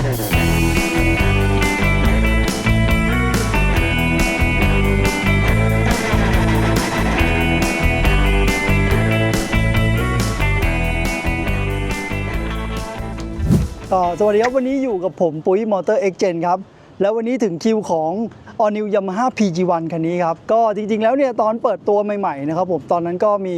ก็สวัสดีครับ วันนี้อยู่กับผมปุ้ยมอเตอร์เอ็กเจนครับ แล้ววันนี้ถึงคิวของ All New Yamaha PG1 คันนี้ครับ ก็จริงๆแล้วเนี่ย ตอนเปิดตัวใหม่ๆนะครับผมตอนนั้นก็มี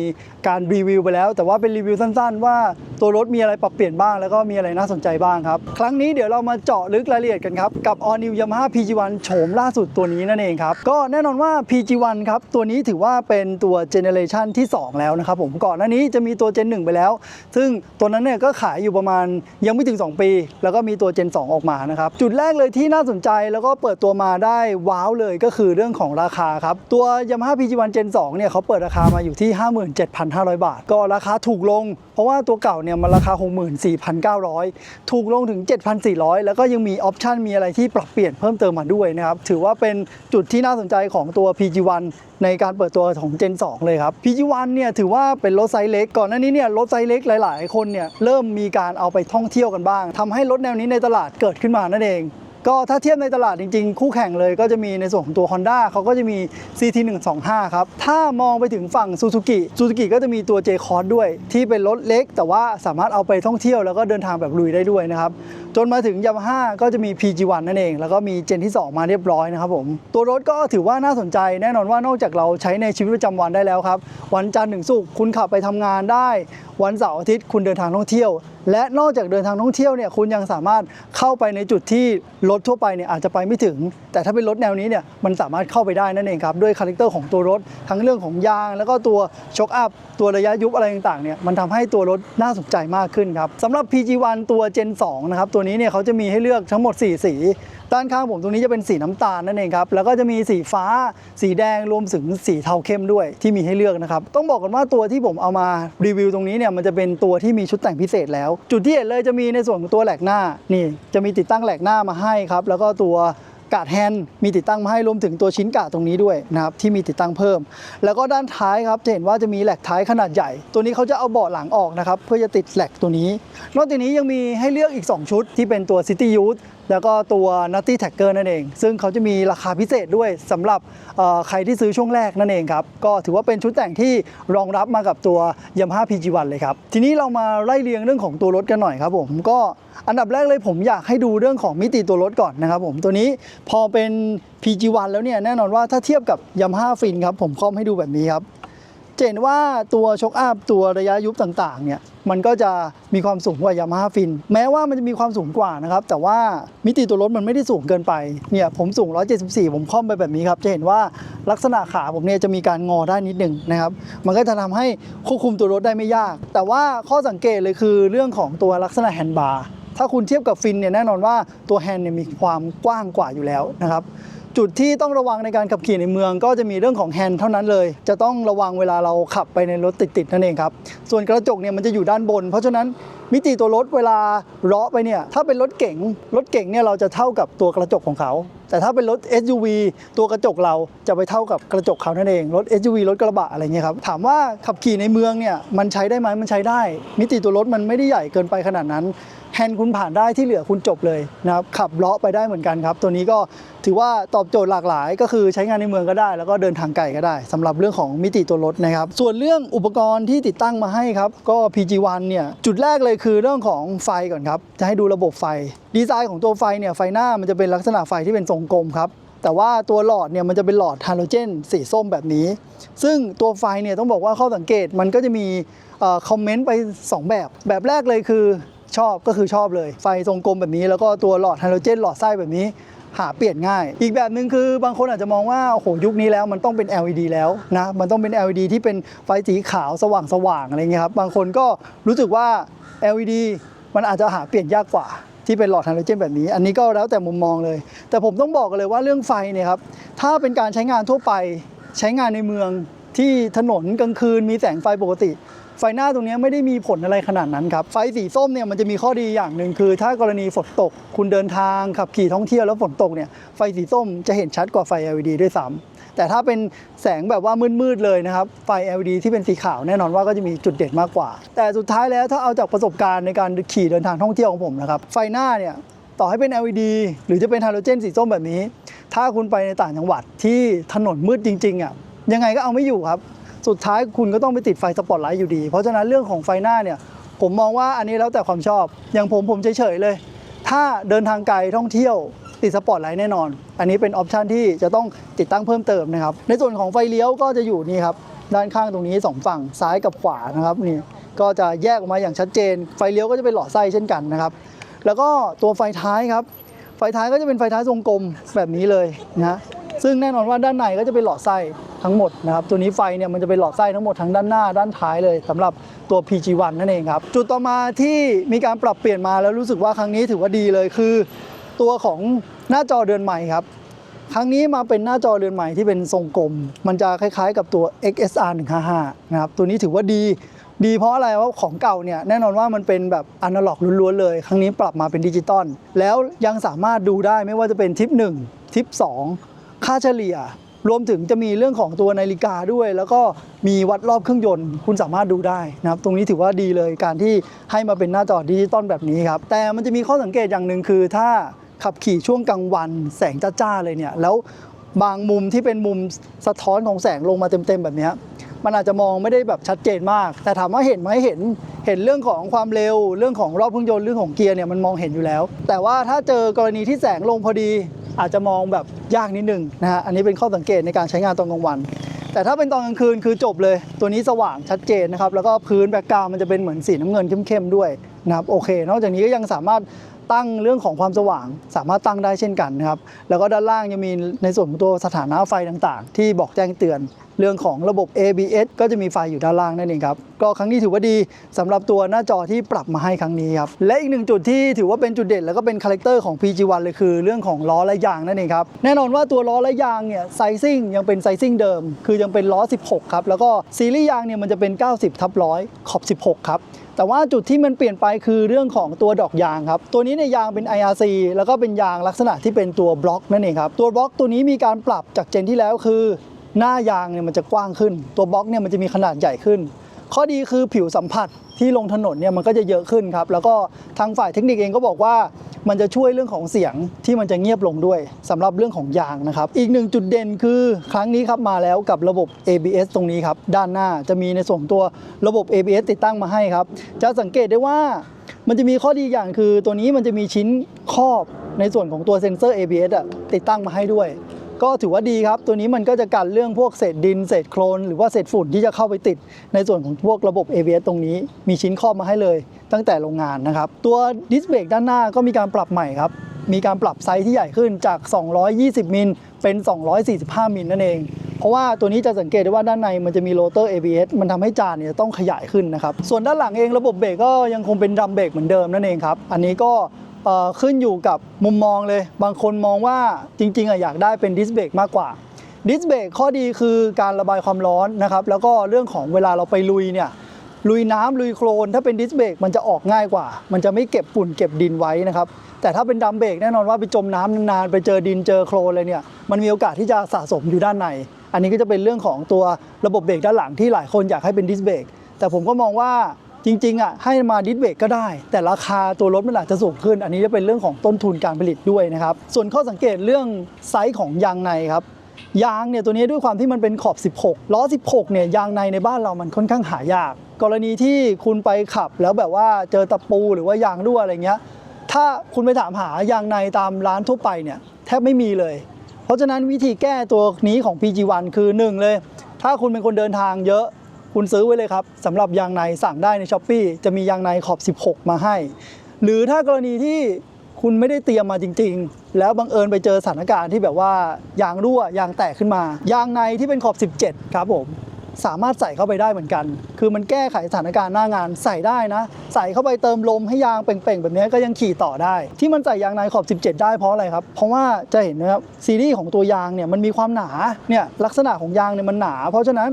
การรีวิวไปแล้ว แต่ว่าเป็นรีวิวสั้นๆ ว่าตัวรถมีอะไรปรับเปลี่ยนบ้าง แล้วก็มีอะไรน่าสนใจบ้างครับ ครั้งนี้เดี๋ยวเรามาเจาะลึกรายละเอียดกันครับ กับ All New Yamaha PG1 โฉมล่าสุดตัวนี้นั่นเองครับ ก็แน่นอนว่า PG1 ครับ ตัวนี้ถือว่าเป็นตัวเจเนเรชันที่ 2 แล้วนะครับผมก่อนหน้านี้จะมีตัว Gen 1 ไปแล้ว ซึ่งตัวนั้นเนี่ยก็ขายอยู่ประมาณยังไม่ถึง 2 ปี แล้วก็มีตัว Gen 2 ออกมานะครับจุดแรกเลยที่น่าสนใจแล้วก็เปิดตัวมาได้ว้าวเลยก็คือเรื่องของราคาครับตัว Yamaha PG1 Gen 2เนี่ยเขาเปิดราคามาอยู่ที่57,500 บาท ก็ราคาถูกลง เพราะว่าตัวเก่าเนี่ยมันราคา 64,900 ถูกลงถึง 7,400 แล้วก็ยังมีออปชันมีอะไรที่ปรับเปลี่ยนเพิ่มเติมมาด้วยนะครับ ถือว่าเป็นจุดที่น่าสนใจของตัว PG1 ในการเปิดตัวของ Gen 2 เลยครับ PG1 เนี่ยถือว่าเป็นรถไซส์เล็ก ก่อนหน้านี้เนี่ยรถไซส์เล็กหลาย ๆ คนเนี่ยเริ่มมีการเอาไปท่องเที่ยวกันบ้างทำให้รถแนวนี้ในตลาดเกิดขึ้นมานั่นเอง ก็ถ้าเทียบในตลาดจริงๆ คู่แข่งเลยก็จะมีในส่วนของตัว Honda เขาก็จะมี CT 125 ครับ ถ้ามองไปถึงฝั่ง Suzuki Suzuki ก็จะมีตัว J Cross ด้วย ที่เป็นรถเล็ก แต่ว่าสามารถเอาไปท่องเที่ยวแล้วก็เดินทางแบบลุยได้ด้วยนะครับ จนมาถึง Yamaha ก็จะมี PG1 นั่นเอง แล้วก็มีเจนที่ 2 มาเรียบร้อยนะครับผม ตัวรถก็ถือว่าน่าสนใจแน่นอนว่านอกจากเราใช้ในชีวิตประจำวันได้แล้วครับวันจันทร์ถึงศุกร์คุณขับไปทำงานได้ วันเสาร์อาทิตย์คุณเดินทางท่องเที่ยวและนอกจากเดินทางท่องเที่ยวเนี่ยคุณยังสามารถเข้าไปในจุดที่รถทั่วไปเนี่ยอาจจะไปไม่ถึง แต่ถ้าเป็นรถแนวนี้เนี่ยมันสามารถเข้าไปได้นั่นเองครับด้วยคาแรคเตอร์ของตัวรถทั้งเรื่องของยาง แล้วก็ตัวช็อคอัพตัวระยะยุบอะไรต่างๆเนี่ยมันทำให้ตัวรถน่าสนใจมากขึ้นครับสำหรับ PG1 ตัว Gen 2นะครับตัวนี้เนี่ยเขาจะมีให้เลือกทั้งหมด 4 สีด้านข้างผมตรงนี้จะเป็นสีน้ำตาลนั่นเองครับ แล้วก็จะมีสีฟ้า สีแดงรวมถึงสีเทาเข้มด้วยที่มีให้เลือกนะครับ ต้องบอกกันว่าตัวที่ผมเอามารีวิวตรงนี้เนี่ยมันจะเป็นตัวที่มีชุดแต่งพิเศษแล้วจุดที่เห็นเลยจะมีในส่วนของตัวแหลกหน้านี่จะมีติดตั้งแหลกหน้ามาให้ครับแล้วก็ตัวกาดแฮนด์มีติดตั้งมาให้รวมถึงตัวชิ้นกาดตรงนี้ด้วยนะครับที่มีติดตั้งเพิ่ม แล้วก็ด้านท้ายครับจะเห็นว่าจะมีแหลกท้ายขนาดใหญ่ ตัวนี้เขาจะเอาเบาะหลังออกนะครับเพื่อจะติดแหลกตัวนี้ นอกจากนี้ยังมีให้เลือกอีก 2 ชุดที่เป็นตัว City Youth แล้วก็ตัว Nutty Tagger นั่นเอง ซึ่งเขาจะมีราคาพิเศษด้วยสำหรับใครที่ซื้อช่วงแรกนั่นเองครับ ก็ถือว่าเป็นชุดแต่งที่รองรับมากับตัว Yamaha PG1 เลยครับ ทีนี้เรามาไล่เรียงเรื่องของตัวรถกันหน่อยครับผมก็อันดับแรกเลยผมอยากให้ดูเรื่องของมิติตัวรถก่อนนะครับผมตัวนี้พอเป็น PG1 แล้วเนี่ยแน่นอนว่าถ้าเทียบกับ Yamaha Fin ครับผมคอมให้ดูแบบนี้ครับ จะเห็นว่าตัวช็อคอัพตัวระยะยุบต่างๆเนี่ยมันก็จะมีความสูงกว่ายามาฮ่าฟิน แม้ว่ามันจะมีความสูงกว่านะครับ แต่ว่ามิติตัวรถมันไม่ได้สูงเกินไปเนี่ยผมสูง 174 ผมค่อมไปแบบนี้ครับ จะเห็นว่าลักษณะขาผมเนี่ยจะมีการงอได้นิดหนึ่งนะครับ มันก็จะทำให้ควบคุมตัวรถได้ไม่ยาก แต่ว่าข้อสังเกตเลยคือเรื่องของตัวลักษณะแฮนด์บาร์ถ้าคุณเทียบกับฟินเนี่ยแน่นอนว่าตัวแฮนด์เนี่ยมีความกว้างกว่าอยู่แล้วนะครับ จุดที่ต้องระวังในการขับขี่ในเมือง ก็จะมีเรื่องของแฮนด์เท่านั้นเลย จะต้องระวังเวลาเราขับไปในรถติดๆนั่นเองครับส่วนกระจกเนี่ยมันจะอยู่ด้านบน เพราะฉะนั้น มิติตัวรถเวลาเลาะไปเนี่ยถ้าเป็นรถเก๋งรถเก๋งเนี่ยเราจะเท่ากับตัวกระจกของเขา แต่ถ้าเป็นรถ SUV ตัวกระจกเราจะไปเท่ากับกระจกเขานั่นเองรถ SUV รถกระบะอะไรเงี้ยครับถามว่าขับขี่ในเมืองเนี่ยมันใช้ได้ไหมมันใช้ได้ มิติตัวรถมันไม่ได้ใหญ่เกินไปขนาดนั้นแฮนด์คุณผ่านได้ที่เหลือคุณจบเลยนะครับขับเลาะไปได้เหมือนกันครับ ตัวนี้ก็ถือว่าตอบโจทย์หลากหลาย ก็คือใช้งานในเมืองก็ได้ แล้วก็เดินทางไกลก็ได้สำหรับเรื่องของมิติตัวรถนะครับ ส่วนเรื่องอุปกรณ์ที่ติดตั้งมาให้ครับก็ PG1 เนี่ยจุดแรกเลยคือเรื่องของไฟก่อนครับ จะให้ดูระบบไฟ ดีไซน์ของตัวไฟเนี่ยไฟหน้ามันจะเป็นลักษณะไฟที่เป็นทรงกลมครับ แต่ว่าตัวหลอดเนี่ยมันจะเป็นหลอดฮาโลเจนสีส้มแบบนี้ ซึ่งตัวไฟเนี่ยต้องบอกว่าข้อสังเกตมันก็จะมีอคอมเมนต์ไป 2 แบบ แบบแรกเลยคือชอบก็คือชอบเลย ไฟทรงกลมแบบนี้ แล้วก็ตัวหลอดไฮโดรเจนหลอดไส้แบบนี้หาเปลี่ยนง่าย อีกแบบหนึ่งคือบางคนอาจจะมองว่าโอ้โหยุคนี้แล้วมันต้องเป็น LED แล้วนะมันต้องเป็น LED ที่เป็นไฟสีขาวสว่างสว่างๆอะไรเงี้ยครับบางคนก็รู้สึกว่า LED มันอาจจะหาเปลี่ยนยากกว่าที่เป็นหลอดไฮโดรเจนแบบนี้ อันนี้ก็แล้วแต่มุมมองเลย แต่ผมต้องบอกกันเลยว่าเรื่องไฟเนี่ยครับ ถ้าเป็นการใช้งานทั่วไปใช้งานในเมืองที่ถนนกลางคืนมีแสงไฟปกติ ไฟหน้าตรงนี้ไม่ได้มีผลอะไรขนาดนั้นครับ ไฟสีส้มเนี่ยมันจะมีข้อดีอย่างหนึ่งคือ ถ้ากรณีฝนตก คุณเดินทางขับขี่ท่องเที่ยวแล้วฝนตกเนี่ยไฟสีส้มจะเห็นชัดกว่าไฟ LED ด้วยซ้ำ แต่ถ้าเป็นแสงแบบว่ามืดๆเลยนะครับ ไฟ LED ที่เป็นสีขาวแน่นอนว่าก็จะมีจุดเด่นมากกว่า แต่สุดท้ายแล้วถ้าเอาจากประสบการณ์ในการขี่เดินทางท่องเที่ยวของผมนะครับ ไฟหน้าเนี่ยต่อให้เป็น LED หรือจะเป็นไฮโดรเจนสีส้มแบบนี้ ถ้าคุณไปในต่างจังหวัดที่ถนนมืดจริงๆอะยังไงก็เอาไม่อยู่ครับ สุดท้ายคุณก็ต้องไปติดไฟสปอตไลท์อยู่ดี เพราะฉะนั้นเรื่องของไฟหน้าเนี่ยผมมองว่าอันนี้แล้วแต่ความชอบ อย่างผมผมเฉยๆเลย ถ้าเดินทางไกลท่องเที่ยว ติดสปอร์ตไลท์แน่นอน อันนี้เป็นออปชันที่จะต้องติดตั้งเพิ่มเติมนะครับ ในส่วนของไฟเลี้ยวก็จะอยู่นี่ครับด้านข้างตรงนี้สองฝั่งซ้ายกับขวานะครับนี่ก็จะแยกออกมาอย่างชัดเจน ไฟเลี้ยวก็จะเป็นหลอดไส้เช่นกันนะครับแล้วก็ตัวไฟท้ายครับไฟท้ายก็จะเป็นไฟท้ายทรงกลมแบบนี้เลยนะซึ่งแน่นอนว่าด้านในก็จะเป็นหลอดไส้ทั้งหมดนะครับตัวนี้ไฟเนี่ยมันจะเป็นหลอดไส้ทั้งหมดทั้งด้านหน้าด้านท้ายเลยสำหรับตัว PG1 นั่นเองครับ จุดต่อมาที่มีการปรับเปลี่ยนมาแล้วรู้สึกว่าครั้งนี้ถือว่าดีเลยคือ ตัวของหน้าจอเดือนใหม่ครับ ครั้งนี้มาเป็นหน้าจอเรือนใหม่ที่เป็นทรงกลม มันจะคล้ายๆ กับตัว XSR 155นะครับ ตัวนี้ถือว่าดี ดีเพราะอะไรว่าะของเก่าเนี่ยแน่นอนว่ามันเป็นแบบอนาล็อกล้วนๆเลย ครั้งนี้ปรับมาเป็นดิจิตอล แล้วยังสามารถดูได้ไม่ว่าจะเป็นทิป 1 ทิป 2 ค่าเฉลี่ยรวมถึงจะมีเรื่องของตัวนาฬิกาด้วย แล้วก็มีวัดรอบเครื่องยนต์ คุณสามารถดูได้นะครับ ตรงนี้ถือว่าดีเลยการที่ให้มาเป็นหน้าจอดิจิตอลแบบนี้ครับ แต่มันจะมีข้อสังเกตอย่างหนึ่งคือถ้า ขับขี่ช่วงกลางวัน แสงจ้าๆเลยเนี่ยแล้วบางมุมที่เป็นมุมสะท้อนของแสงลงมาเต็มๆแบบนี้มันอาจจะมองไม่ได้แบบชัดเจนมาก แต่ถามว่าเห็นไหมเห็นเห็นเรื่องของความเร็ว เรื่องของรอบเครื่องยนต์เรื่องของเกียร์เนี่ยมันมองเห็นอยู่แล้ว แต่ว่าถ้าเจอกรณีที่แสงลงพอดี อาจจะมองแบบยากนิดนึงนะฮะอันนี้เป็นข้อสังเกตในการใช้งานตอนกลางวัน แต่ถ้าเป็นตอนกลางคืนคือจบเลย ตัวนี้สว่างชัดเจนนะครับแล้วก็พื้นแบ็กกราวมันจะเป็นเหมือนสีน้ำเงินเข้มๆด้วยนะครับโอเค นอกจากนี้ก็ยังสามารถ ตั้งเรื่องของความสว่างสามารถตั้งได้เช่นกันนะครับ แล้วก็ด้านล่างยังมีในส่วนของตัวสถานะไฟต่างๆ ที่บอกแจ้งเตือนเรื่องของระบบ ABS ก็จะมีไฟอยู่ด้านล่างนั่นเองครับ ก็ครั้งนี้ถือว่าดีสำหรับตัวหน้าจอที่ปรับมาให้ครั้งนี้ครับ และอีกหนึ่งจุดที่ถือว่าเป็นจุดเด่นแล้วก็เป็นคาแรคเตอร์ของ PG1 เลยคือเรื่องของล้อและยางนั่นเองครับ แน่นอนว่าตัวล้อและยางเนี่ยไซซิ่งยังเป็นไซซิ่งเดิม คือยังเป็นล้อ 16 ครับ แล้วก็ซีรีส์ยางเนี่ยมันจะเป็น 90ทับร้อยขอบ 16 ครับแต่ว่าจุดที่มันเปลี่ยนไปคือเรื่องของตัวดอกยางครับ ตัวนี้ในยยางเป็น IRC แล้วก็เป็นยางลักษณะที่เป็นตัวบล็อกนั่นเองครับ ตัวบล็อกตัวนี้มีการปรับจากเจนที่แล้วคือ หน้ายางเนี่ยมันจะกว้างขึ้น ตัวบล็อกเนี่ยมันจะมีขนาดใหญ่ขึ้น ข้อดีคือผิวสัมผัสที่ลงถนนเนี่ยมันก็จะเยอะขึ้นครับ แล้วก็ทางฝ่ายเทคนิคเองก็บอกว่ามันจะช่วยเรื่องของเสียงที่มันจะเงียบลงด้วยสำหรับเรื่องของยางนะครับ อีกหนึ่งจุดเด่นคือครั้งนี้ครับมาแล้วกับระบบ ABS ตรงนี้ครับ ด้านหน้าจะมีในส่วนของตัวระบบ ABS ติดตั้งมาให้ครับ จะสังเกตได้ว่ามันจะมีข้อดีอย่างคือตัวนี้มันจะมีชิ้นครอบในส่วนของตัวเซ็นเซอร์ ABS อะติดตั้งมาให้ด้วย ก็ถือว่าดีครับ ตัวนี้มันก็จะกันเรื่องพวกเศษดิน เศษโคลนหรือว่าเศษฝุ่นที่จะเข้าไปติด ในส่วนของพวกระบบ ABS ตรงนี้ มีชิ้นครอบมาให้เลย ตั้งแต่โรงงานนะครับ ตัวดิสเบรกด้านหน้าก็มีการปรับใหม่ครับ มีการปรับไซส์ที่ใหญ่ขึ้นจาก 220 มิลเป็น 245 มิลนั่นเองเพราะว่าตัวนี้จะสังเกตได้ว่าด้านในมันจะมีโรเตอร์ ABS มันทำให้จานเนี่ยต้องขยายขึ้นนะครับ ส่วนด้านหลังเองระบบเบรกก็ยังคงเป็นดรัมเบรกเหมือนเดิมนั่นเองครับ อันนี้ก็เขึ้นอยู่กับมุมมองเลย บางคนมองว่าจริงๆอะอยากได้เป็นดิสเบรกมากกว่าดิสเบรกข้อดีคือการระบายความร้อนนะครับแล้วก็เรื่องของเวลาเราไปลุยเนี่ยลุยน้ำลุยโคลน ถ้าเป็นดิสเบรกมันจะออกง่ายกว่า มันจะไม่เก็บฝุ่นเก็บดินไว้นะครับแต่ถ้าเป็นดัมเบรกแน่นอนว่าไปจมน้ำนานๆไปเจอดินเจอโคลนอะไรเนี่ยมันมีโอกาสที่จะสะสมอยู่ด้านใน อันนี้ก็จะเป็นเรื่องของตัวระบบเบรกด้านหลังที่หลายคนอยากให้เป็นดิสเบรกแต่ผมก็มองว่า จริงๆอะให้มาดิสเบรกก็ได้ แต่ราคาตัวรถมันอาจจะสูงขึ้น อันนี้จะเป็นเรื่องของต้นทุนการผลิตด้วยนะครับ ส่วนข้อสังเกตเรื่องไซส์ของยางในครับยางเนี่ยตัวนี้ด้วยความที่มันเป็นขอบ 16 ล้อ 16 เนี่ยยางในในบ้านเรามันค่อนข้างหายาก กรณีที่คุณไปขับแล้วแบบว่าเจอตะปูหรือว่ายางรั่วอะไรเงี้ย ถ้าคุณไปถามหายางในตามร้านทั่วไปเนี่ยแทบไม่มีเลย เพราะฉะนั้นวิธีแก้ตัวนี้ของ PG1 คือ 1 เลย ถ้าคุณเป็นคนเดินทางเยอะ คุณซื้อไว้เลยครับสำหรับยางในสั่งได้ใน s h อ p e e จะมียางในขอบ 16 มาให้ หรือถ้ากรณีที่คุณไม่ได้เตรียมมาจริง ๆ แล้วบังเอิญไปเจอสถานการณ์ที่แบบว่ายางรั่วยางแตกขึ้นมา ยางในที่เป็นขอบ 17 ครับผม สามารถใส่เข้าไปได้เหมือนกัน คือมันแก้ไขสถานการณ์หน้างานใส่ได้นะ ใส่เข้าไปเติมลมให้ยางเป่งๆ แบบนี้ก็ยังขี่ต่อได้ ที่มันใส่ยางในขอบ 17 ได้เพราะอะไรครับ เพราะว่าจะเห็นนะครับซีรีส์ของตัวยางเนี่ยมันมีความหนา เนี่ยลักษณะของยางเนี่ยมันหนา เพราะฉะนั้น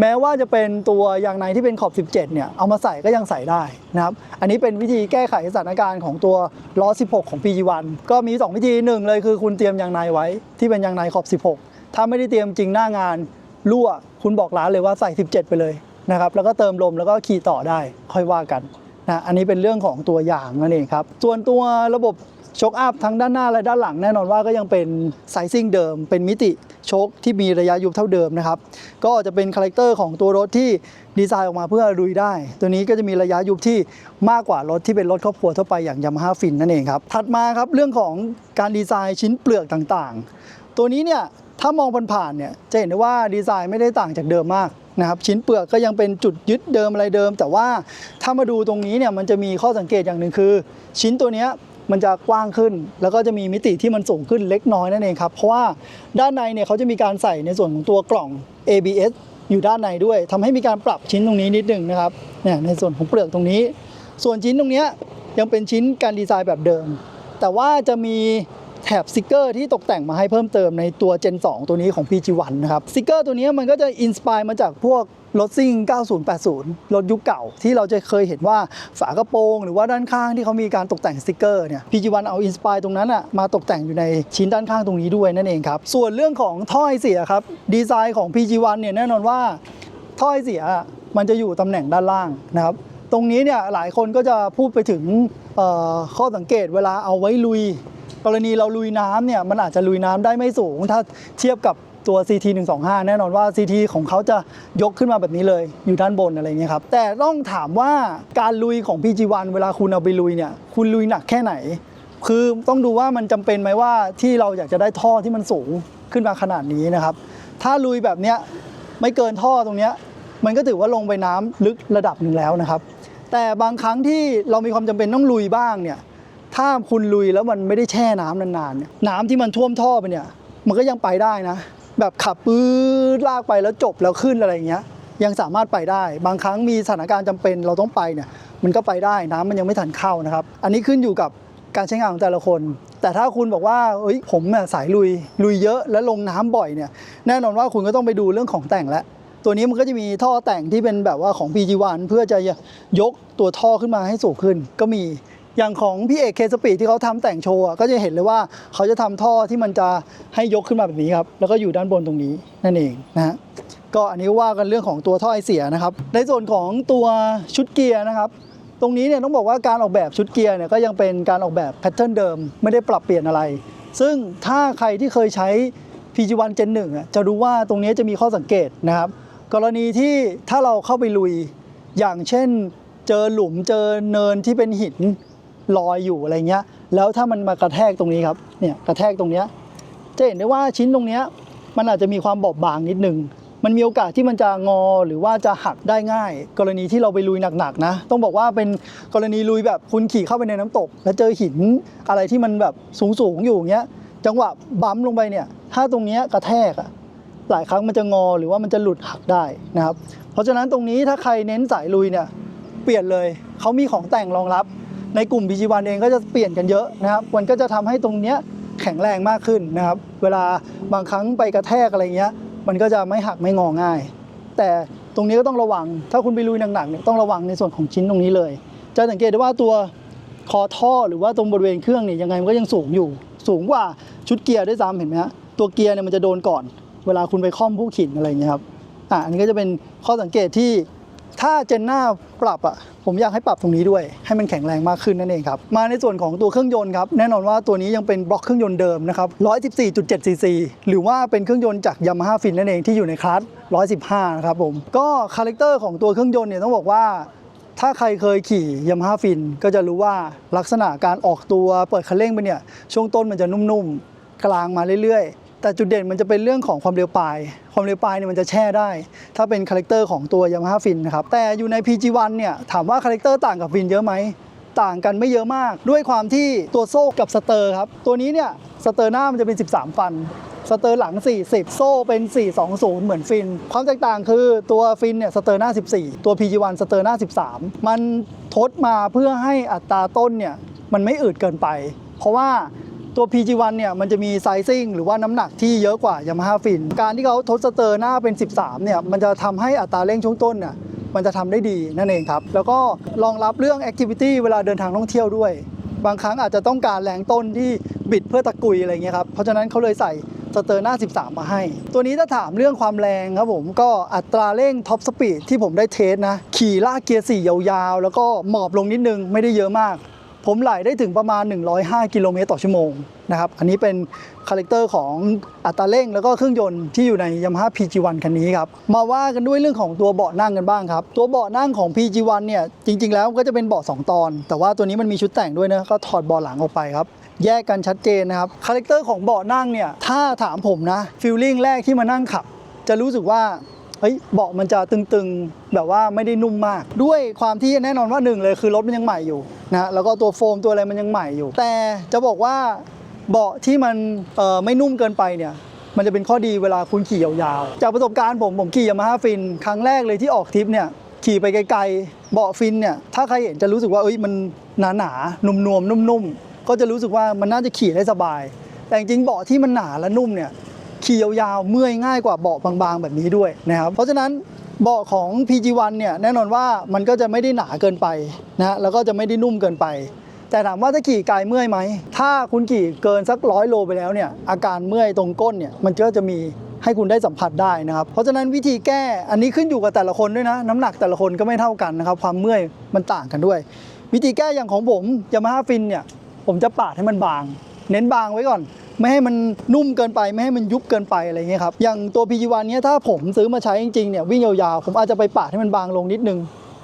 แม้ว่าจะเป็นตัวยางในที่เป็นขอบ 17 เนี่ย เอามาใส่ก็ยังใส่ได้นะครับ อันนี้เป็นวิธีแก้ไขสถานการณ์ของตัวล้อ 16 ของ PG1 ก็มี 2 วิธีหนึ่งเลยคือคุณเตรียมยางในไว้ ที่เป็นยางในขอบ 16 ถ้าไม่ได้เตรียมจริงหน้างานรั่ว คุณบอกร้านเลยว่าใส่ 17 ไปเลยนะครับแล้วก็เติมลมแล้วก็ขี่ต่อได้ค่อยว่ากันนะอันนี้เป็นเรื่องของตัวยางนั่นเองครับ ส่วนตัวระบบโชคอัพทั้งด้านหน้าและด้านหลังแน่นอนว่าก็ยังเป็นไซซิ่งเดิม เป็นมิติโชคที่มีระยะยุบเท่าเดิมนะครับ ก็จะเป็นคาแรคเตอร์ของตัวรถที่ดีไซน์ออกมาเพื่อลุยได้ ตัวนี้ก็จะมีระยะยุบที่มากกว่ารถที่เป็นรถครอบครัวทั่วไปอย่าง Yamaha Fin นั่นเองครับ ถัดมาครับเรื่องของการดีไซน์ชิ้นเปลือกต่างๆ ตัวนี้เนี่ย ถ้ามองผ่านๆเนี่ยจะเห็นได้ว่าดีไซน์ไม่ได้ต่างจากเดิมมากนะครับชิ้นเปลือกก็ยังเป็นจุดยึดเดิมอะไรเดิม แต่ว่าถ้ามาดูตรงนี้เนี่ยมันจะมีข้อสังเกตอย่างหนึ่งคือ ชิ้นตัวเนี้ยมันจะกว้างขึ้น แล้วก็จะมีมิติที่มันสูงขึ้นเล็กน้อยนั่นเองครับเพราะว่าด้านในเนี่ยเขาจะมีการใส่ในส่วนของตัวกล่อง ABS อยู่ด้านในด้วยทำให้มีการปรับชิ้นตรงนี้นิดหนึ่งนะครับเนี่ยในส่วนของเปลือกตรงนี้ ส่วนชิ้นตรงเนี้ยยังเป็นชิ้นการดีไซน์แบบเดิม แต่ว่าจะมี แถบสติกเกอร์ที่ตกแต่งมาให้เพิ่มเติมในตัว Gen 2 ตัวนี้ของ PG1 นะครับสติกเกอร์ตัวนี้มันก็จะอินสปายมาจากพวกรถซิ่ง 9080 รถยุคเก่าที่เราจะเคยเห็นว่าฝากระโปรง หรือว่าด้านข้างที่เขามีการตกแต่งสติกเกอร์เนี่ย PG1 เอาอินสปายตรงนั้นอะมาตกแต่งอยู่ในชิ้นด้านข้างตรงนี้ด้วยนั่นเองครับ ส่วนเรื่องของท่อไอเสียครับ ดีไซน์ของ PG1 เนี่ยแน่นอนว่าท่อไอเสียมันจะอยู่ตำแหน่งด้านล่างนะครับตรงนี้เนี่ยหลายคนก็จะพูดไปถึงข้อสังเกตเวลาเอาไว้ลุย กรณีเราลุยน้ำเนี่ยมันอาจจะลุยน้ำได้ไม่สูง ถ้าเทียบกับตัว CT 125 แน่นอนว่า CT ของเขาจะยกขึ้นมาแบบนี้เลย อยู่ด้านบนอะไรเงี้ยครับ แต่ต้องถามว่าการลุยของ PG1 เวลาคุณเอาไปลุยเนี่ยคุณลุยหนักแค่ไหน คือต้องดูว่ามันจำเป็นไหมว่าที่เราอยากจะได้ท่อที่มันสูงขึ้นมาขนาดนี้นะครับ ถ้าลุยแบบเนี้ยไม่เกินท่อตรงเนี้ยมันก็ถือว่าลงไปน้ำลึกระดับหนึ่งแล้วนะครับ แต่บางครั้งที่เรามีความจำเป็นต้องลุยบ้างเนี่ย ถ้าคุณลุยแล้วมันไม่ได้แช่น้ำนานๆเนี่ยน้ำที่มันท่วมท่อไปเนี่ย มันก็ยังไปได้นะ แบบขับปื๊ดลากไปแล้วจบแล้วขึ้นอะไรอย่างเงี้ย ยังสามารถไปได้ บางครั้งมีสถานการณ์จำเป็นเราต้องไปเนี่ย มันก็ไปได้น้ำมันยังไม่ทันเข้านะครับ อันนี้ขึ้นอยู่กับการใช้งานของแต่ละคน แต่ถ้าคุณบอกว่าเอ้ยผมเนี่ยสายลุยลุยเยอะและลงน้ำบ่อยเนี่ย แน่นอนว่าคุณก็ต้องไปดูเรื่องของแต่งแล้วตัวนี้มันก็จะมีท่อแต่งที่เป็นแบบว่าของ PG1 เพื่อจะยกตัวท่อขึ้นมาให้สูงขึ้นก็มี อย่างของพี่เอกเคสปีดที่เขาทำแต่งโชว์อะก็จะเห็นเลยว่าเขาจะทำท่อที่มันจะให้ยกขึ้นมาแบบนี้ครับ แล้วก็อยู่ด้านบนตรงนี้นั่นเองนะฮะก็อันนี้ว่ากันเรื่องของตัวท่อไอเสียนะครับ ในส่วนของตัวชุดเกียร์นะครับ ตรงนี้เนี่ยต้องบอกว่าการออกแบบชุดเกียร์เนี่ยก็ยังเป็นการออกแบบแพทเทิร์นเดิมไม่ได้ปรับเปลี่ยนอะไร ซึ่งถ้าใครที่เคยใช้ PG1 Gen 1อะจะรู้ว่าตรงนี้จะมีข้อสังเกตนะครับ กรณีที่ถ้าเราเข้าไปลุยอย่างเช่น เจอหลุมเจอเนินที่เป็นหิน ลอยอยู่อะไรเงี้ย แล้วถ้ามันมากระแทกตรงนี้ครับ เนี่ยกระแทกตรงเนี้ย จะเห็นได้ว่าชิ้นตรงเนี้ยมันอาจจะมีความบอบบางนิดนึง มันมีโอกาสที่มันจะงอหรือว่าจะหักได้ง่าย กรณีที่เราไปลุยหนักๆนะ ต้องบอกว่าเป็นกรณีลุยแบบคุณขี่เข้าไปในน้ำตก แล้วเจอหินอะไรที่มันแบบสูงๆอยู่เงี้ย จังหวะบัมลงไปเนี่ย ถ้าตรงเนี้ยกระแทกอะหลายครั้งมันจะงอหรือว่ามันจะหลุดหักได้นะครับ เพราะฉะนั้นตรงนี้ถ้าใครเน้นสายลุยเนี่ยเปลี่ยนเลย เขามีของแต่งรองรับ ในกลุ่ม BG1 เองก็จะเปลี่ยนกันเยอะนะครับมันก็จะทำให้ตรงเนี้ยแข็งแรงมากขึ้นนะครับ เวลาบางครั้งไปกระแทกอะไรเงี้ย มันก็จะไม่หักไม่งอง่าย แต่ตรงนี้ก็ต้องระวัง ถ้าคุณไปลุยหนักๆเนี่ยต้องระวังในส่วนของชิ้นตรงนี้เลย จะสังเกตได้ว่าตัวคอท่อหรือว่าตรงบริเวณเครื่องเนี่ยยังไงมันก็ยังสูงอยู่ สูงกว่าชุดเกียร์ด้วยซ้ำเห็นไหมฮะตัวเกียร์เนี่ยมันจะโดนก่อน เวลาคุณไปค่อมผู้ขินอะไรอย่างเงี้ยครับอะอันนี้ก็จะเป็นข้อสังเกตที่ ถ้าเจนหน้าปรับอะผมอยากให้ปรับตรงนี้ด้วย ให้มันแข็งแรงมากขึ้นนั่นเองครับ มาในส่วนของตัวเครื่องยนต์ครับ แน่นอนว่าตัวนี้ยังเป็นบล็อกเครื่องยนต์เดิมนะครับ 114.7 ซีซี หรือว่าเป็นเครื่องยนต์จาก Yamaha Fin นั่นเองที่อยู่ในคลาส115 นะครับผม ก็คาแรคเตอร์ของตัวเครื่องยนต์เนี่ยต้องบอกว่าถ้าใครเคยขี่ Yamaha Fin ก็จะรู้ว่าลักษณะการออกตัวเปิดคันเร่งไปเนี่ยช่วงต้นมันจะนุ่มๆกลางมาเรื่อยๆ แต่จุดเด่นมันจะเป็นเรื่องของความเร็วปลาย ความเร็วปลายเนี่ยมันจะแช่ได้ ถ้าเป็นคาแรคเตอร์ของตัว Yamaha Fin นะครับ แต่อยู่ใน PG1 เนี่ยถามว่าคาแรคเตอร์ต่างกับ Fin เยอะไหม ต่างกันไม่เยอะมาก ด้วยความที่ตัวโซ่กับสเตอร์ครับ ตัวนี้เนี่ยสเตอร์หน้ามันจะเป็น 13 ฟัน สเตอร์หลัง 40 โซ่เป็น 420 เหมือนฟิน ความแตกต่างคือตัวฟินเนี่ยสเตอร์หน้า 14 ตัว PG1 สเตอร์หน้า 13 มันทดมาเพื่อให้อัตราต้นเนี่ยมันไม่อืดเกินไป เพราะว่า ตัว PG1 เนี่ยมันจะมีไซซิ่งหรือว่าน้ำหนักที่เยอะกว่า Yamaha Fin การที่เขาทดสเตอร์หน้าเป็น 13 เนี่ยมันจะทำให้อัตราเร่งช่วงต้นเนี่ยมันจะทำได้ดีนั่นเองครับ แล้วก็รองรับเรื่อง Activity เวลาเดินทางท่องเที่ยวด้วย บางครั้งอาจจะต้องการแรงต้นที่บิดเพื่อตะกุยอะไรเงี้ยครับ เพราะฉะนั้นเขาเลยใส่สเตอร์หน้า 13 มาให้ ตัวนี้ถ้าถามเรื่องความแรงครับผมก็อัตราเร่งท็อปสปีดที่ผมได้เทสนะ ขี่ลากเกียร์ 4 ยาวๆ แล้วก็หมอบลงนิดนึงไม่ได้เยอะมาก ผมไหลได้ถึงประมาณ 105 กิโลเมตรต่อชั่วโมงนะครับ อันนี้เป็นคาแรคเตอร์ของอัตราเร่งแล้วก็เครื่องยนต์ที่อยู่ใน Yamaha PG1 คันนี้ครับ มาว่ากันด้วยเรื่องของตัวเบาะนั่งกันบ้างครับ ตัวเบาะนั่งของ PG1 เนี่ยจริง ๆ แล้วก็จะเป็นเบาะ2 ตอน แต่ว่าตัวนี้มันมีชุดแต่งด้วยนะ ก็ถอดเบาะหลังออกไปครับ แยกกันชัดเจนนะครับ คาแรคเตอร์ของเบาะนั่งเนี่ย ถ้าถามผมนะ ฟีลลิ่งแรกที่มานั่งขับ จะรู้สึกว่า เฮ้ยเบาะมันจะตึงๆ แบบว่าไม่ได้นุ่มมาก ด้วยความที่แน่นอนว่าหนึ่งเลยคือรถมันยังใหม่อยู่นะแล้วก็ตัวโฟมตัวอะไรมันยังใหม่อยู่ แต่จะบอกว่าเบาะที่มันไม่นุ่มเกินไปเนี่ยมันจะเป็นข้อดีเวลาคุณขี่ยาวๆ จากประสบการณ์ผมผมขี่ยามาฮ่าฟินครั้งแรกเลยที่ออกทริปเนี่ยขี่ไปไกลๆเบาะฟินเนี่ยถ้าใครเห็นจะรู้สึกว่าเอ้ยมันหนาๆนุ่มๆนุ่มๆก็จะรู้สึกว่ามันน่าจะขี่ได้สบาย แต่จริงเบาะที่มันหนาและนุ่มเนี่ย ขี่ยาวๆ เมื่อยง่ายกว่าเบาะบางๆ แบบนี้ด้วยนะครับ เพราะฉะนั้นเบาะของ PG1 เนี่ยแน่นอนว่ามันก็จะไม่ได้หนาเกินไปนะแล้วก็จะไม่ได้นุ่มเกินไป แต่ถามว่าถ้าขี่ไกลเมื่อยไหม ถ้าคุณขี่เกินสักร้อยโลไปแล้วเนี่ยอาการเมื่อยตรงก้นเนี่ยมันก็จะมีให้คุณได้สัมผัสได้นะครับ เพราะฉะนั้นวิธีแก้อันนี้ขึ้นอยู่กับแต่ละคนด้วยนะ น้ำหนักแต่ละคนก็ไม่เท่ากันนะครับ ความเมื่อยมันต่างกันด้วย วิธีแก้อย่างของผมยามาฮ่าฟินเนี่ยผมจะปาดให้มันบาง เน้นบางไว้ก่อน ไม่ให้มันนุ่มเกินไป ไม่ให้มันยุบเกินไปอะไรเงี้ยครับอย่างตัว PG1 เนี้ยถ้าผมซื้อมาใช้จริงๆเนี่ยวิ่งยาวๆผมอาจจะไปปาดให้มันบางลงนิดนึง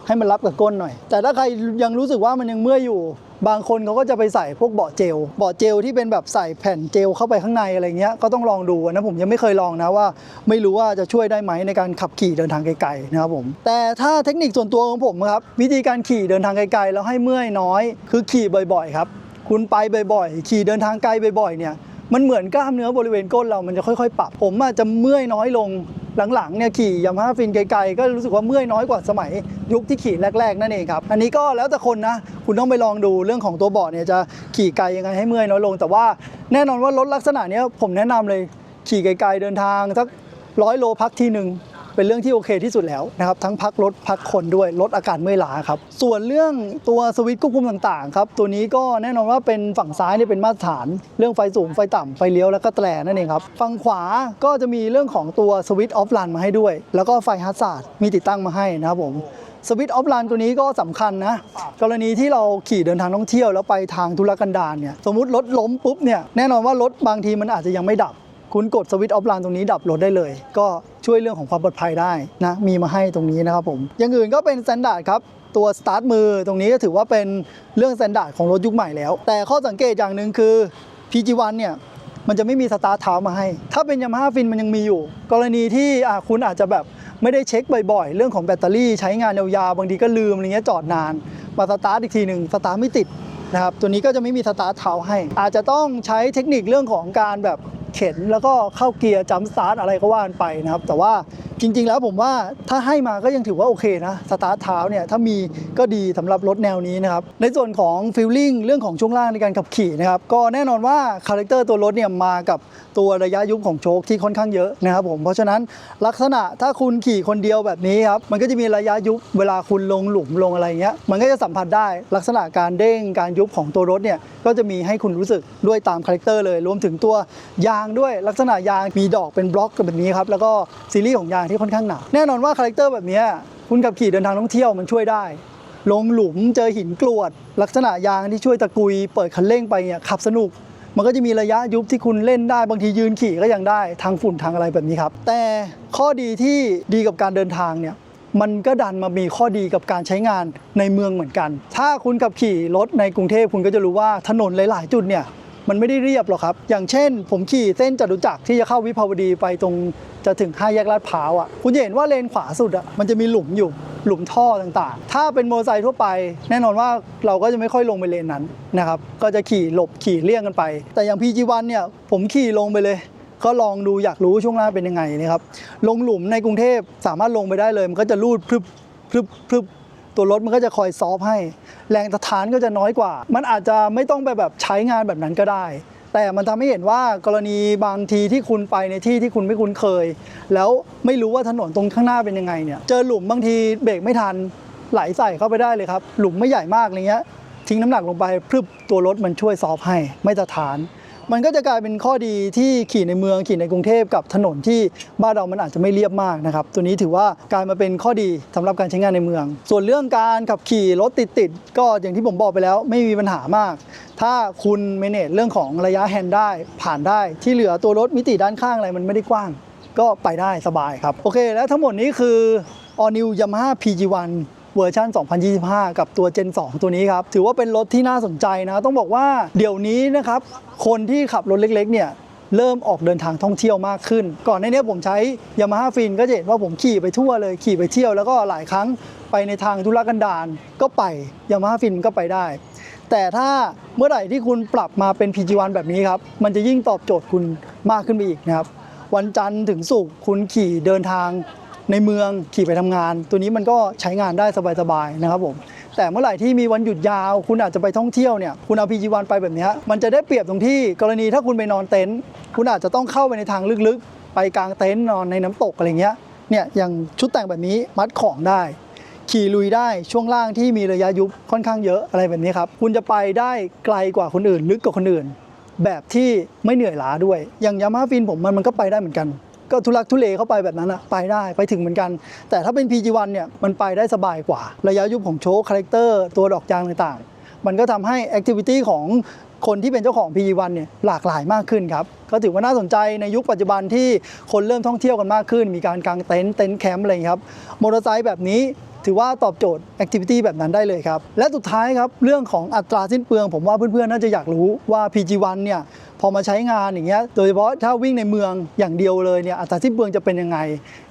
ให้มันรับกับก้นหน่อย แต่ถ้าใครยังรู้สึกว่ามันยังเมื่อยอยู่ บางคนเขาก็จะไปใส่พวกเบาะเจล เบาะเจลที่เป็นแบบใส่แผ่นเจลเข้าไปข้างในอะไรเงี้ย ก็ต้องลองดูนะผมยังไม่เคยลองนะว่า ไม่รู้ว่าจะช่วยได้ไหมในการขับขี่เดินทางไกลๆนะครับผม แต่ถ้าเทคนิคส่วนตัวของผมครับวิธีการขี่เดินทางไกลๆแล้วให้เมื่อยน้อย คือขี่บ่อยๆครับ คุณไปบ่อยๆ ขี่เดินทางไกลบ่อยๆเนี่ย มันเหมือนกล้ามเนื้อบริเวณก้นเรามันจะค่อยๆ ปรับผมอาจจะเมื่อยน้อยลงหลังๆเนี่ยขี่ยามาฮ่าฟินไกลๆ ก็รู้สึกว่าเมื่อยน้อยกว่าสมัยยุคที่ขี่แรก ๆ นั่นเองครับ อันนี้ก็แล้วแต่คนนะ คุณต้องไปลองดูเรื่องของตัวเบาะเนี่ยจะขี่ไกลยังไงให้เมื่อยน้อยลง แต่ว่าแน่นอนว่ารถลักษณะนี้ผมแนะนำเลยขี่ไกลๆเดินทางสักร้อยโลพักทีหนึ่ง เป็นเรื่องที่โอเคที่สุดแล้วนะครับทั้งพักรถพักคนด้วยลดอาการเมื่อยล้าครับส่วนเรื่องตัวสวิตช์ควบคุมต่างๆครับตัวนี้ก็แน่นอนว่าเป็นฝั่งซ้ายเนี่ยเป็นมาตรฐาน เรื่องไฟสูงไฟต่ำไฟเลี้ยวแล้วก็แตรนั่นเองครับฝั่งขวาก็จะมีเรื่องของตัวสวิตช์ออฟลันมาให้ด้วย แล้วก็ไฟฮัสซาร์ดมีติดตั้งมาให้นะครับผมสวิตช์ออฟลันตัวนี้ก็สำคัญนะ กรณีที่เราขี่เดินทางท่องเที่ยวแล้วไปทางธุรกันดารเนี่ยสมมุติรถล้มปุ๊บเนี่ยแน่นอนว่ารถบางทีมันอาจจะยังไม่ดับ คุณกดสวิตช์ออฟไลน์ตรงนี้ดับรถได้เลย ก็ช่วยเรื่องของความปลอดภัยได้นะมีมาให้ตรงนี้นะครับผมอย่างอื่นก็เป็นสแตนดาร์ดครับตัวสตาร์ทมือตรงนี้ก็ถือว่าเป็นเรื่องสแตนดาร์ดของรถยุคใหม่แล้ว แต่ข้อสังเกตอย่างหนึ่งคือ PG1 เนี่ยมันจะไม่มีสตาร์ทเท้ามาให้ ถ้าเป็น Yamaha Fin มันยังมีอยู่ กรณีที่คุณอาจจะแบบไม่ได้เช็คบ่อยๆ เรื่องของแบตเตอรี่ใช้งานยาวๆ บางทีก็ลืมอะไรเงี้ยจอดนาน มาสตาร์ทอีกทีหนึ่งสตาร์ทไม่ติดนะครับ ตัวนี้ก็จะไม่มีสตาร์ทเท้าให้ อาจจะต้องใช้เทคนิคเรื่องของการแบบ เข็น แล้วก็เข้าเกียร์จัมสตาร์ทอะไรก็ว่านไปนะครับ แต่ว่า จริง ๆ แล้วผมว่าถ้าให้มาก็ยังถือว่าโอเคนะสตาร์ทเท้าเนี่ยถ้ามีก็ดีสำหรับรถแนวนี้นะครับในส่วนของฟิลลิ่งเรื่องของช่วงล่างในการขับขี่นะครับก็แน่นอนว่าคาแรคเตอร์ตัวรถเนี่ยมากับตัวระยะยุบของโชคที่ค่อนข้างเยอะนะครับผมเพราะฉะนั้นลักษณะถ้าคุณขี่คนเดียวแบบนี้ครับมันก็จะมีระยะยุบเวลาคุณลงหลุมลงอะไรเงี้ยมันก็จะสัมผัสได้ลักษณะการเด้งการยุบของตัวรถเนี่ยก็จะมีให้คุณรู้สึกด้วยตามคาแรคเตอร์เลยรวมถึงตัวยางด้วยลักษณะยางมีดอกเป็นบล็อกแบบนี้ครับแล้วก็ซีรีส์ของยางที่ค่อนข้างหนาแน่นอนว่าคาแรคเตอร์แบบนี้คุณขับขี่เดินทางท่องเที่ยวมันช่วยได้ ลงหลุมเจอหินกรวด ลักษณะยางที่ช่วยตะกุย เปิดคันเร่งไปเนี่ยขับสนุก มันก็จะมีระยะยุบที่คุณเล่นได้บางทียืนขี่ก็ยังได้ทางฝุ่นทางอะไรแบบนี้ครับ แต่ข้อดีที่ดีกับการเดินทางเนี่ยมันก็ดันมามีข้อดีกับการใช้งานในเมืองเหมือนกัน ถ้าคุณขับขี่รถในกรุงเทพคุณก็จะรู้ว่าถนนหลาย ๆ จุดเนี่ย มันไม่ได้เรียบหรอกครับ อย่างเช่น ผมขี่เส้นจตุจักรที่จะเข้าวิภาวดีไปตรงจะถึงห้าแยกลาดพร้าวอะคุณจะเห็นว่าเลนขวาสุดอะมันจะมีหลุมอยู่หลุมท่อต่างๆ ถ้าเป็นมอเตอร์ไซค์ทั่วไป แน่นอนว่าเราก็จะไม่ค่อยลงไปเลนนั้นนะครับก็จะขี่หลบขี่เลี่ยงกันไป แต่อย่าง PG1 เนี่ยผมขี่ลงไปเลยก็ลองดูอยากรู้ช่วงหน้าเป็นยังไงนะครับ ลงหลุมในกรุงเทพสามารถลงไปได้เลย มันก็จะลูดพรึบพรึบพรึบ ตัวรถมันก็จะคอยซอฟให้ แรงสะท้านก็จะน้อยกว่า มันอาจจะไม่ต้องไปแบบใช้งานแบบนั้นก็ได้ แต่มันทำให้เห็นว่ากรณีบางทีที่คุณไปในที่ที่คุณไม่คุ้นเคย แล้วไม่รู้ว่าถนนตรงข้างหน้าเป็นยังไงเนี่ยเจอหลุมบางทีเบรกไม่ทันไหลใส่เข้าไปได้เลยครับหลุมไม่ใหญ่มากอะไรเงี้ยทิ้งน้ำหนักลงไปพรึบตัวรถมันช่วยซอฟให้ไม่สะท้าน มันก็จะกลายเป็นข้อดีที่ขี่ในเมืองขี่ในกรุงเทพกับถนนที่บ้านเรามันอาจจะไม่เรียบมากนะครับ ตัวนี้ถือว่ากลายมาเป็นข้อดีสำหรับการใช้งานในเมือง ส่วนเรื่องการขับขี่รถติดๆก็อย่างที่ผมบอกไปแล้วไม่มีปัญหามาก ถ้าคุณเมเนจเรื่องของระยะแฮนด์ได้ผ่านได้ที่เหลือตัวรถมิติด้านข้างอะไรมันไม่ได้กว้าง ก็ไปได้สบายครับโอเค และทั้งหมดนี้คือ All New Yamaha PG1 เวอร์ชัน 2025 กับตัว Gen 2 ตัวนี้ครับ ถือว่าเป็นรถที่น่าสนใจนะต้องบอกว่าเดี๋ยวนี้นะครับคนที่ขับรถเล็กๆเนี่ยเริ่มออกเดินทางท่องเที่ยวมากขึ้น ก่อนในนี้ผมใช้ Yamaha Fin ก็จะเห็นว่าผมขี่ไปทั่วเลยขี่ไปเที่ยวแล้วก็หลายครั้งไปในทางธุรกันดารก็ไป Yamaha Fin ก็ไปได้ แต่ถ้าเมื่อไหร่ที่คุณปรับมาเป็น PG1 แบบนี้ครับมันจะยิ่งตอบโจทย์คุณมากขึ้นไปอีกนะครับวันจันทร์ถึงศุกร์คุณขี่เดินทาง ในเมืองขี่ไปทำงาน ตัวนี้มันก็ใช้งานได้สบายๆนะครับผมแต่เมื่อไหร่ที่มีวันหยุดยาว คุณอาจจะไปท่องเที่ยวเนี่ยคุณเอา PG1 ไปแบบนี้มันจะได้เปรียบตรงที่กรณีถ้าคุณไปนอนเต็นท์คุณอาจจะต้องเข้าไปในทางลึกๆ ไปกลางเต็นท์นอนในน้ำตกอะไรเงี้ยเนี่ยอย่างชุดแต่งแบบนี้มัดของได้ ขี่ลุยได้ช่วงล่างที่มีระยะยุบค่อนข้างเยอะอะไรแบบนี้ครับคุณจะไปได้ไกลกว่าคนอื่น ลึกกว่าคนอื่น แบบที่ไม่เหนื่อยล้าด้วยอย่างยามาฟินผมมันมันก็ไปได้เหมือนกัน ก็ทุลักทุเลเข้าไปแบบนั้นอะไปได้ไปถึงเหมือนกัน แต่ถ้าเป็น PG1 เนี่ยมันไปได้สบายกว่า ระยะยุบของโชคคาแรคเตอร์ตัวดอกจางต่างๆ มันก็ทำให้แอคทิวิตี้ของ คนที่เป็นเจ้าของ PG1 เนี่ยหลากหลายมากขึ้นครับ ก็ถือว่าน่าสนใจในยุคปัจจุบันที่คนเริ่มท่องเที่ยวกันมากขึ้น มีการกางเต็นท์เต็นท์แคมป์อะไรอย่างนี้ครับมอเตอร์ไซค์แบบนี้ถือว่าตอบโจทย์แอคทิวิตี้แบบนั้นได้เลยครับ และสุดท้ายครับ เรื่องของอัตราสิ้นเปลือง ผมว่าเพื่อนๆ น่าจะอยากรู้ว่า PG1 เนี่ยพอมาใช้งานอย่างเงี้ยโดยเฉพาะถ้าวิ่งในเมืองอย่างเดียวเลยเนี่ยอัตราสิ้นเปลืองจะเป็นยังไง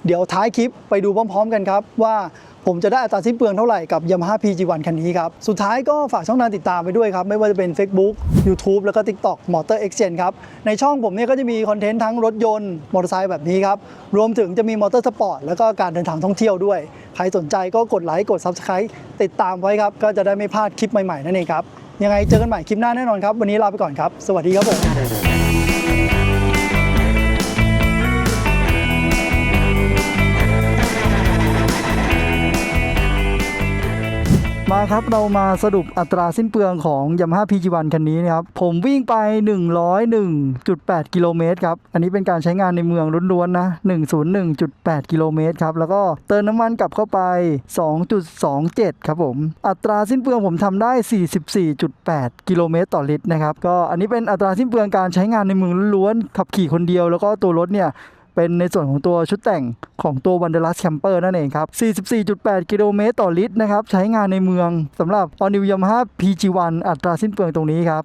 เดี๋ยวท้ายคลิปไปดูพร้อม ๆ กันครับว่า ผมจะได้อัตราสิ้นเปลืองเท่าไหร่กับ Yamaha PG1 คันนี้ครับ สุดท้ายก็ฝากช่องทางติดตามไปด้วยครับ ไม่ว่าจะเป็น Facebook YouTube แล้วก็ TikTok Motor Exchange ครับ ในช่องผมเนี่ยก็จะมีคอนเทนต์ทั้งรถยนต์มอเตอร์ไซค์แบบนี้ครับ รวมถึงจะมีมอเตอร์สปอร์ตแล้วก็การเดินทางท่องเที่ยวด้วย ใครสนใจก็กดไลค์กด Subscribe ติดตามไว้ครับก็จะได้ไม่พลาดคลิปใหม่ๆนั่นเองครับยังไงเจอกันใหม่คลิปหน้าแน่นอนครับวันนี้ลาไปก่อนครับ สวัสดีครับผม ครับเรามาสรุปอัตราสิ้นเปลืองของ Yamaha PG1 คันนี้นะครับ ผมวิ่งไป 101.8 กิโลเมตรครับ อันนี้เป็นการใช้งานในเมืองล้วนๆนะ 101.8 กิโลเมตรครับ แล้วก็เติมน้ำมันกลับเข้าไป 2.27 ครับผม อัตราสิ้นเปลืองผมทำได้ 44.8 กิโลเมตรต่อลิตรนะครับ ก็อันนี้เป็นอัตราสิ้นเปลืองการใช้งานในเมืองล้วนๆขับขี่คนเดียว แล้วก็ตัวรถเนี่ย เป็นในส่วนของตัวชุดแต่งของตัววันเดอร์ลัสแคมเปอร์นั่นเองครับ 44.8 กิโลเมตรต่อลิตรนะครับ ใช้งานในเมืองสำหรับ All New Yamaha PG1 อัตราสิ้นเปลืองตรงนี้ครับ